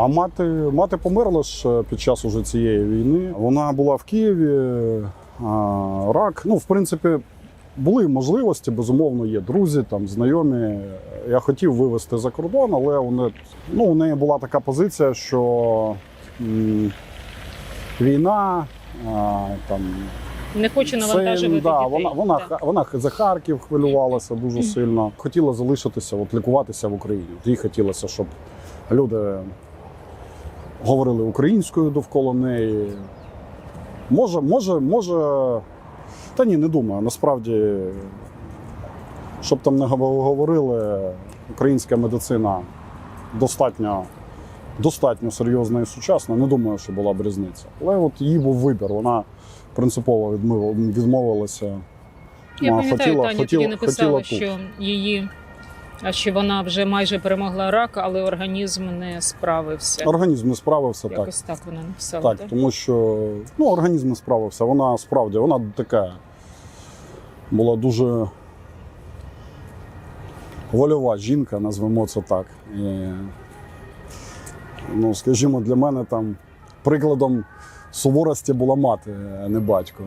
А мати, мати померла ж е, під час уже цієї війни. Вона була в Києві, а, рак. Ну, в принципі, були можливості, безумовно, є друзі, там, знайомі. Я хотів вивезти за кордон, але вони, ну, у неї була така позиція, що м, війна, а, там, Не хочу це, навантажувати да, дітей. вона, вона, Так. вона за Харків хвилювалася дуже сильно. Хотіла залишитися, от, лікуватися в Україні. Їй хотілося, щоб люди говорили українською довкола неї. Може, може, може. Та ні, не думаю. Насправді, щоб там не говорили, українська медицина достатньо, достатньо серйозна і сучасна. Не думаю, що була б різниця. Але от її був вибір. Вона принципово відмовилася. Я пам'ятаю, Таня хотіла- тоді написала, хотіла що її. А що вона вже майже перемогла рак, але організм не справився. Організм не справився так. Якось так вона написала. Так, так? тому що ну, організм не справився. Вона справді вона така була дуже вольова жінка, назвемо це так. І, ну, скажімо, для мене там прикладом суворості була мати, а не батько.